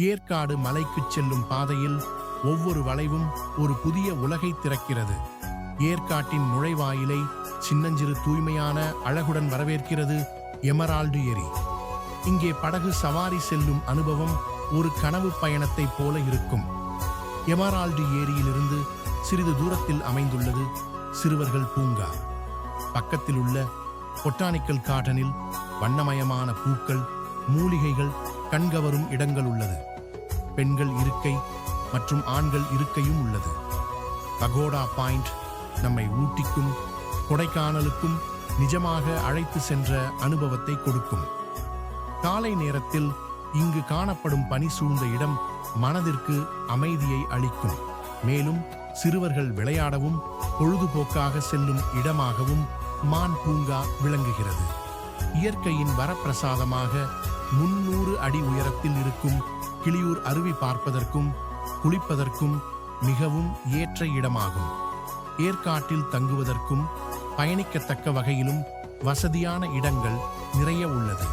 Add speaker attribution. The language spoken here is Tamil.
Speaker 1: ஏற்காடு மலைக்குச் செல்லும் பாதையில் ஒவ்வொரு வளைவும் ஒரு புதிய உலகை திறக்கிறது. ஏற்காட்டின் நுழைவாயிலை சின்னஞ்சிறு தூய்மையான அழகுடன் வரவேற்கிறது எமரால்டு ஏரி. இங்கே படகு சவாரி செல்லும் அனுபவம் ஒரு கனவு பயணத்தைப் போல இருக்கும். எமரால்டு ஏரியிலிருந்து சிறிது தூரத்தில் அமைந்துள்ளது சிறுவர்கள் பூங்கா. பக்கத்தில் உள்ள பொட்டானிக்கல் கார்டனில் வண்ணமயமான பூக்கள் மூலிகைகள் கண்கவரும் இடங்கள் உள்ளது. பெண்கள் இருக்கை மற்றும் ஆண்கள் இருக்கையும் உள்ளது. பகோடா பாயிண்ட் நம்மை ஊட்டிக்கும் கொடைக்கானலுக்கும் நிஜமாக அழைத்து சென்ற அனுபவத்தை கொடுக்கும். காலை நேரத்தில் இங்கு காணப்படும் பனி சூழ்ந்த இடம் மனதிற்கு அமைதியை அளிக்கும். மேலும் சிறுவர்கள் விளையாடவும் பொழுதுபோக்காக செல்லும் இடமாகவும் மான் பூங்கா விளங்குகிறது. இயற்கையின் வரப்பிரசாதமாக முன்னூறு அடி உயரத்தில் இருக்கும் கிளியூர் அருவி பார்ப்பதற்கும் குளிப்பதற்கும் மிகவும் ஏற்ற இடமாகும். ஏற்காட்டில் தங்குவதற்கும் பயணிக்கத்தக்க வகையிலும் வசதியான இடங்கள் நிறைய உள்ளது.